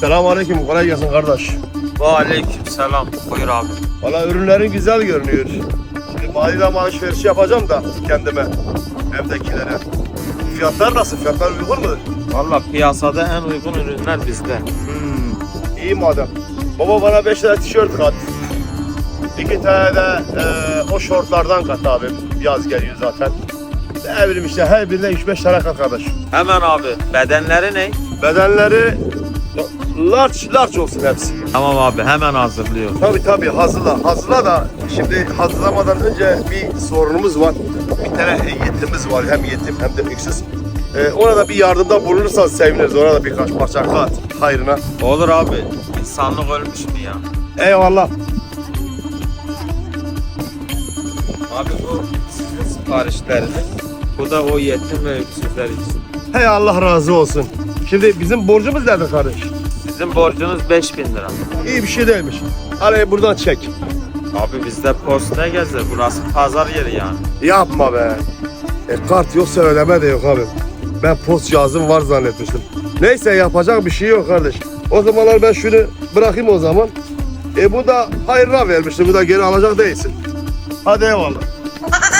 Selamun aleyküm. Kolay gelsin kardeş. Ve aleyküm selam. Buyur abi. Valla ürünlerin güzel görünüyor. Şimdi maliyeden alışverişi yapacağım da kendime, evdekilere. Fiyatlar nasıl? Fiyatlar uygun mudur? Valla piyasada en uygun ürünler bizde. Hmm, iyi madem. Baba bana 5 tane tişört kat. İki tane de e, o şortlardan kat abi. Yaz geliyor zaten. Ne bileyim işte her birine 3-5 tane kat kardeş. Hemen abi. Bedenleri ne? Bedenleri large large olsun hepsi. Tamam abi hemen hazırlıyor. Tabii tabii hazırla. Hazırla da şimdi hazırlamadan önce bir sorunumuz var. Bir tane yetimiz var. Hem yetim hem de öksüz. Ee, ona da bir yardımda bulunursanız seviniriz. Ona da birkaç parça kat hayrına. Olur abi. İnsanlık ölmüş mü ya? Eyvallah. Abi bu sizin siparişleriniz. Bu da o yetim ve öksüzler için. Hey Allah razı olsun. Şimdi bizim borcumuz nerede kardeş? Sizin borcunuz 5000 lira. İyi bir şey değilmiş. Hani buradan çek. Abi bizde post ne gezer? Burası pazar yeri yani. Yapma be. E, kart yoksa ödeme de yok abi. Ben post cihazım var zannetmiştim. Neyse yapacak bir şey yok kardeş. O zamanlar ben şunu bırakayım o zaman. E bu da hayırına vermişti. Bu da geri alacak değilsin. Hadi eyvallah.